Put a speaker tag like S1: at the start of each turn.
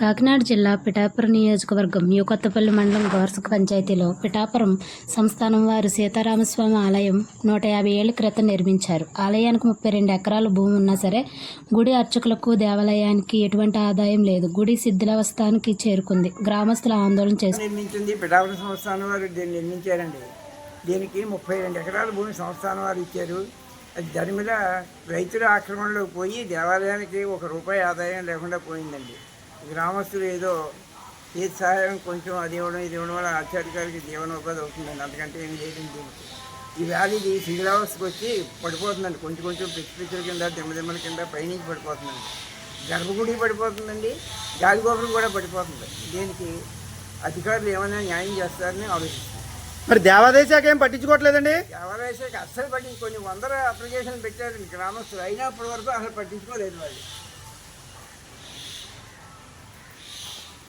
S1: కాకినాడ జిల్లా పిఠాపురం నియోజకవర్గం యూకొత్తపల్లి మండలం గోర్సక పంచాయతీలో పిఠాపురం సంస్థానం వారు సీతారామస్వామి ఆలయం నూట యాభై ఏళ్ళ క్రితం నిర్మించారు. ఆలయానికి ముప్పై రెండు ఎకరాల భూమి ఉన్నా సరే గుడి అర్చకులకు దేవాలయానికి ఎటువంటి ఆదాయం లేదు. గుడి శిథిలావస్థానికి చేరుకుంది. గ్రామస్తులు ఆందోళన చేస్తున్నారు
S2: నిర్మించింది పిఠాపురం సంస్థానం వారు దీన్ని నిర్మించారండి. దీనికి ముప్పై రెండు ఎకరాల భూమి సంస్థానం వారు ఇచ్చారు. అది దాని మీద రైతుల ఆక్రమణలోకి పోయి దేవాలయానికి ఒక రూపాయి ఆదాయం లేకుండా పోయిందండి. గ్రామస్తులు ఏదో ఏ సహాయం కొంచెం అది ఇవ్వడం ఇది ఇవ్వడం వల్ల ఆచార్యకారికి జీవనోపాధి అవుతుందండి. అంతకంటే ఏం లేదండి. ఈ వ్యాలీది శిథిలావస్థకు వచ్చి పడిపోతుందండి. కొంచెం కొంచెం పిచ్చి పిచ్చుల కింద దిమ్మదిమ్మల కింద పైనుంచి పడిపోతుందండి. గర్భగుడి పడిపోతుందండి. గాలిగోపురం కూడా పడిపోతుంది. దీనికి అధికారులు ఏమైనా న్యాయం చేస్తారని ఆలోచిస్తున్నారు
S3: మరి దేవాదాయ శాఖ ఏం పట్టించుకోవట్లేదండి?
S2: ఎవరైతే అస్సలు పట్టించి కొన్ని వందల అప్లికేషన్ పెట్టారు గ్రామస్తులు. అయినప్పటి వరకు అసలు పట్టించుకోలేదు వాళ్ళు.